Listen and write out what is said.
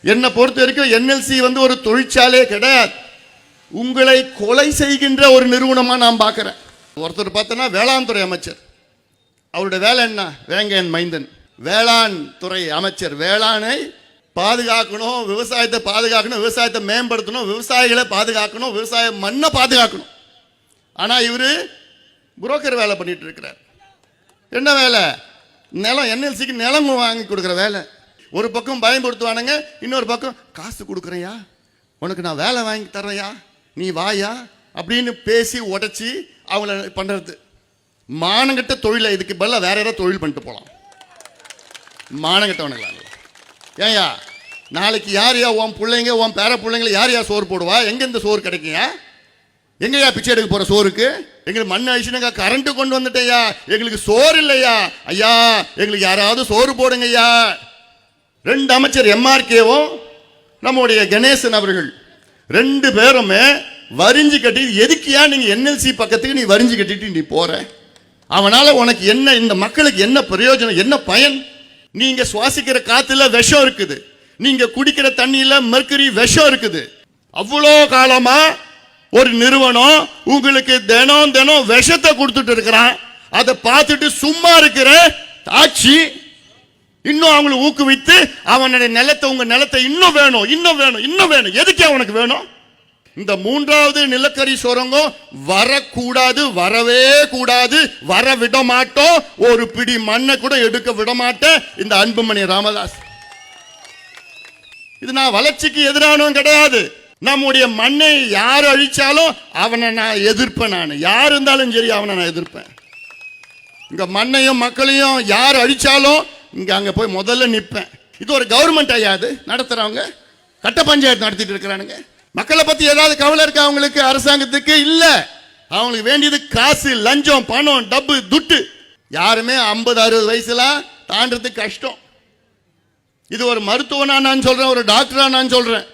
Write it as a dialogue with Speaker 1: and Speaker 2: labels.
Speaker 1: என்னை பொறுத்த வரைக்கும் என்எல்சி வந்து ஒரு தொழிற்சாலையே கிடையாது. உங்களை கொலை செய்கின்ற ஒரு நிறுவனமாக நான் பார்க்குறேன். ஒருத்தர் பார்த்தோன்னா வேளாண் துறை அமைச்சர். அவருடைய வேலை என்ன? வேங்கையன் மைந்தன். வேளாண் துறை அமைச்சர். வேளாணை பாதுகாக்கணும் விவசாயத்தை பாதுகாக்கணும் விவசாயத்தை மேம்படுத்தணும் விவசாயிகளை பாதுகாக்கணும் விவசாய மண்ணை பாதுகாக்கணும். ஆனால் இவர் புரோக்கர் வேலை பண்ணிகிட்டு இருக்கிறார். என்ன வேலை? நிலம் என்எல்சிக்கு நிலம் வாங்கி கொடுக்குற வேலை. ஒரு பக்கம் பயன்படுத்துவானுங்க இன்னொரு பக்கம் காசு கொடுக்குறையா? உனக்கு நான் வேலை வாங்கி தரேயா நீ வாயா? அப்படின்னு பேசி உடச்சி அவங்கள பண்ணுறது மானங்கட்ட தொழிலை இதுக்கு பதிலாக வேற ஏதாவது தொழில் பண்ணிட்டு போகலாம் மானங்கட்டவனுங்களா? ஏயா நாளைக்கு யார் யா உன் பிள்ளைங்க உன் பேர பிள்ளைங்களை யார் யா சோறு போடுவா? எங்கே இந்த சோறு கிடைக்குங்க எங்கேயா பிச்சை எடுக்க போகிற சோறுக்கு? எங்களுக்கு மண் அழிச்சுனாங்க கரண்ட்டு கொண்டு வந்துட்டேயா எங்களுக்கு சோறு இல்லையா? ஐயா எங்களுக்கு யாராவது சோறு போடுங்கய்யா. ரெண்டு அமைச்சர் எம்ஆர்கேவும் நம்முடைய கணேசன் அவர்கள் ரெண்டு பேருமே வரிஞ்சு கட்டி எதுக்கியா நீங்க என்எல்சி பக்கத்துக்கு நீ வரிஞ்சு கட்டிட்டு நீ போற? அவனால உனக்கு என்ன இந்த மக்களுக்கு என்ன பிரயோஜனம் என்ன பயன்? நீங்க சுவாசிக்கிற காத்துல விஷம் இருக்குது. நீங்க குடிக்கிற தண்ணியில மெர்க்கரி விஷம் இருக்குது. அவ்வளோ காலமா ஒரு நிறுவனம் உங்களுக்கு தினம் தினம் விஷத்தை கொடுத்துட்டு இருக்கிறான். அதை பார்த்துட்டு சும்மா இருக்கிற ஆட்சி இன்னும் அவங்களை ஊக்குவித்து அவனுடைய நிலத்தை உங்க நிலத்தை இன்னும் வேணும் இன்னும் வேணும் இன்னும் வேணும். எதுக்கு அவனுக்கு வேணும்? இந்த மூன்றாவது நிலக்கரி சுரங்கம் வரக்கூடாது வரவே கூடாது வர விட மாட்டோம். ஒரு பிடி மண்ணை கூட எடுக்க விட மாட்டேன். இந்த அன்புமணி ராமதாஸ். இது நான் வளர்ச்சிக்கு எதிரானவன் கிடையாது. நம்முடைய மண்ணை யார் அழிச்சாலும் அவனை நான் எதிர்ப்பேன் நான். யார் இருந்தாலும் சரி அவனை நான் எதிர்ப்பேன். இங்க மண்ணையும் மக்களையும் யார் அழிச்சாலும் இங்கே அங்கே போய் முதல்ல நிற்பேன் இது ஒரு கவர்மெண்ட் ஐயா அது? நடத்துகிறவங்க கட்ட பஞ்சாயத்து நடத்திட்டு இருக்கிறானுங்க. மக்களை பற்றி ஏதாவது கவலை இருக்கா அவங்களுக்கு? அரசாங்கத்துக்கு இல்லை. அவங்களுக்கு வேண்டியது காசு லஞ்சம் பணம் டப்பு துட்டு. யாருமே ஐம்பது அறுபது வயசுலாம் தாண்டறதுக்கு கஷ்டம். இது ஒரு மருத்துவனா நான் சொல்கிறேன் ஒரு டாக்டரா நான் சொல்கிறேன்